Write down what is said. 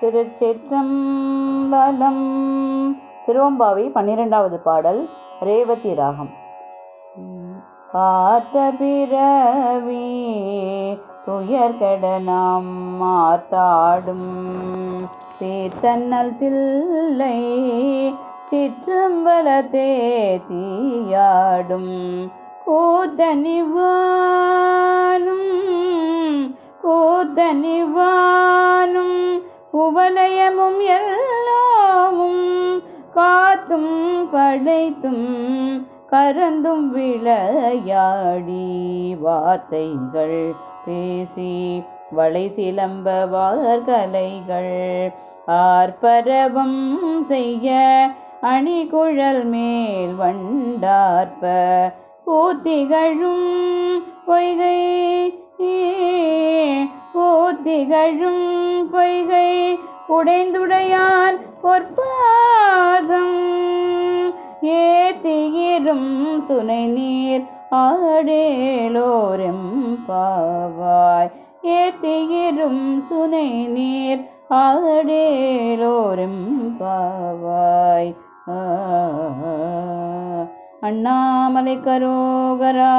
திருச்சிற்றம்பலம். திருவம்பாவை பன்னிரெண்டாவது பாடல் ரேவதி ராகம். பார்த்த பிறவி துயர்கட நாம் மார்த்தாடும். தீர்த்தன்னல் தில்லை சிற்றம்பலத்தே தீயாடும். கூத்தனிவானும் கூத்தனிவா உபநயமும் எல்லாமும் காத்தும் படைத்தும் கரந்தும் விளையாடி வார்த்தைகள் பேசி வளை சிலம்ப வார்கலைகள் ஆர்ப்பரவம் செய்ய அணிகுழல் மேல் வண்டார்ப்ப பூத்திகழும் பொய்கை திகழும் பொய்கை உடைந்துடையார் பொற்பாதம். ஏத்தியிரும் சுனை நீர் ஆடேலோரும் பாவாய் ஏத்தியிரும் சுனை நீர் ஆடேலோரும் பாவாய் அண்ணாமலை கரோகரா